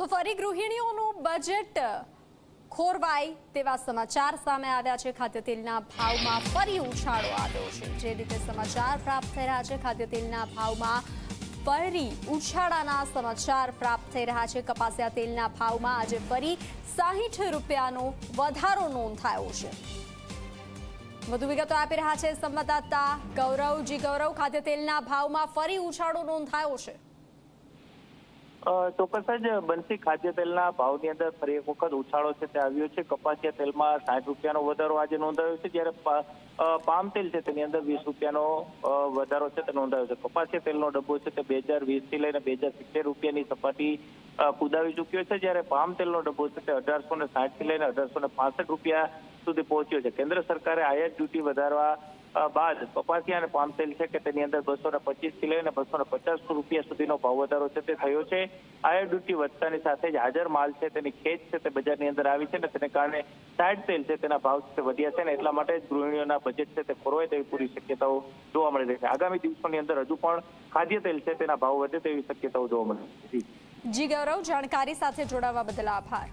તો ફરી ગૃહિણીઓનું બજેટ ખોરવાય તેવા સમાચાર સામે આવ્યા છે. ખાદ્ય તેલના ભાવમાં ફરી ઉછાળો આવ્યો છે. જે રીતે સમાચાર પ્રાપ્ત થઈ રહ્યા છે, ખાદ્ય તેલના ભાવમાં ફરી ઉછાળાના સમાચાર પ્રાપ્ત થઈ રહ્યા છે. કપાસિયા તેલના ભાવમાં આજે ફરી સાહીઠ રૂપિયાનો વધારો નોંધાયો છે. વધુ વિગતો આપી રહ્યા છે સંવાદદાતા ગૌરવજી. ગૌરવ, ખાદ્ય તેલના ભાવમાં ફરી ઉછાળો નોંધાયો છે. ચોક્કસ જ બંસી ખાદ્ય તેલના ભાવની અંદર ફરી એક વખત ઉછાળો છે તે આવ્યો છે. કપાસિયા તેલમાં સાઠ રૂપિયાનો વધારો આજે નોંધાયો છે. જ્યારે પામ તેલ છે તેની અંદર વીસ રૂપિયાનો વધારો છે તે નોંધાયો છે. કપાસિયા તેલનો ડબ્બો છે તે બે હજાર વીસથી લઈને બે હજાર સિત્તેર રૂપિયાની સપાટી કુદાવી ચૂક્યો છે. જ્યારે પામ તેલનો ડબ્બો છે તે અઢારસો ને સાઠથી લઈને અઢારસો ને રૂપિયા સુધી પહોંચ્યો છે. કેન્દ્ર સરકારે આયાત ડ્યુટી વધારવા બાદ કપાસિયાને અને પામ તેલ છે કે તેની અંદર બસો ને પચીસથી લઈને બસો ને પચાસ રૂપિયા સુધીનો ભાવ વધારો છે તે થયો છે. આયર ડ્યુટી વધતાની સાથે જ હાજર માલ છે તેની ખેચ છે તે બજારની અંદર આવી છે ને તેને કારણે સાઈડ તેલ છે તેના ભાવ છે વધ્યા છે ને એટલા માટે જ ગૃહિણીઓના બજેટ છે તે ખોરવાય તેવી પૂરી શક્યતાઓ જોવા મળી રહી છે. આગામી દિવસોની અંદર હજુ પણ ખાદ્ય તેલ છે તેના ભાવ વધે તેવી શક્યતાઓ જોવા મળી રહી છે. જી, ગૌરવ, જાણકારી સાથે જોડાવા બદલ આભાર.